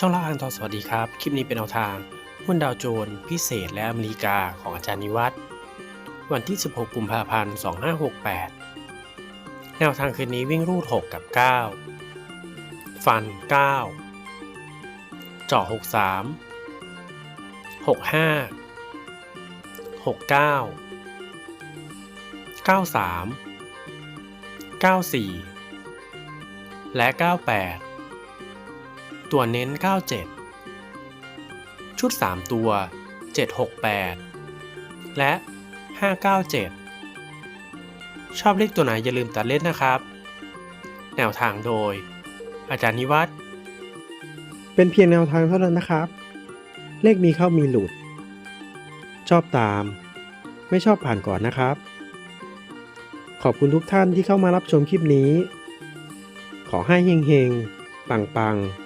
ช่องละอันตอนสวัสดีครับ คลิปนี้เป็นแนวทาง หุ้นดาวโจนส์พิเศษและอเมริกาของอาจารย์นิวัฒน์วันที่ 16 กุมภาพันธ์ 2568 แนวทางคืนนี้วิ่งรูด 6 กับ 9 ฟัน 9 เจาะ 63 65 69 93 94 และ 98 ตัวเน้น 97 ชุด 3 ตัว 768 และ 597 ชอบเลขตัวไหนอย่าลืมตัดเล่นนะครับ แนวทางโดย อาจารย์นิวัฒน์เป็นเพียงแนวทางเท่านั้นนะครับ เลขมีเข้ามีหลุด ชอบตาม ไม่ชอบผ่านก่อนนะครับ ขอบคุณทุกท่านที่เข้ามารับชมคลิปนี้ ขอให้เฮงๆ ปังๆ